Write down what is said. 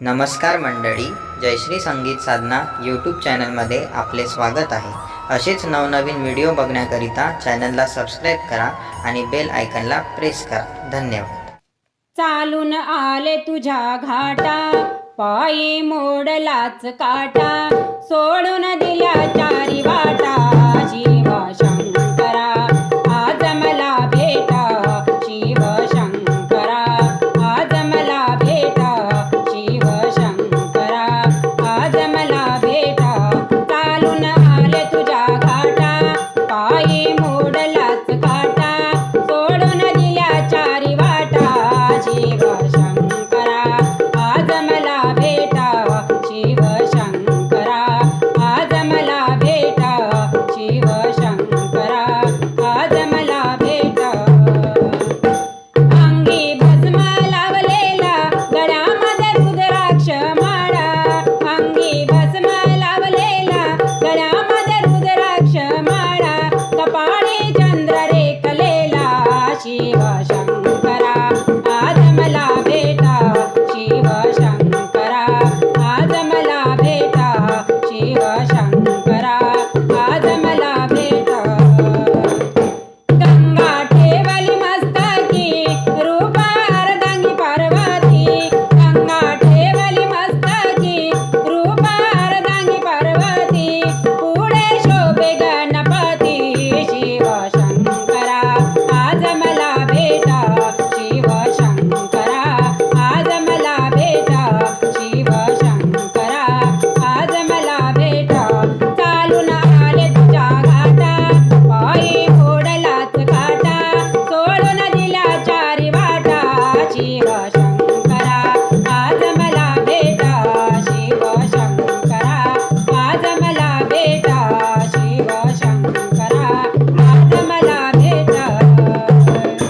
नमस्कार मंडळी जयश्री संगीत साधना यूट्यूब चॅनलमध्ये आपले स्वागत आहे. असेच नवनवीन व्हिडिओ बघण्याकरिता चॅनलला सबस्क्राईब करा आणि बेल आयकनला प्रेस करा. धन्यवाद. चालून आले तुझ्या घाटा पायी मोडलाच काटा सोडून दिल्या Shiva.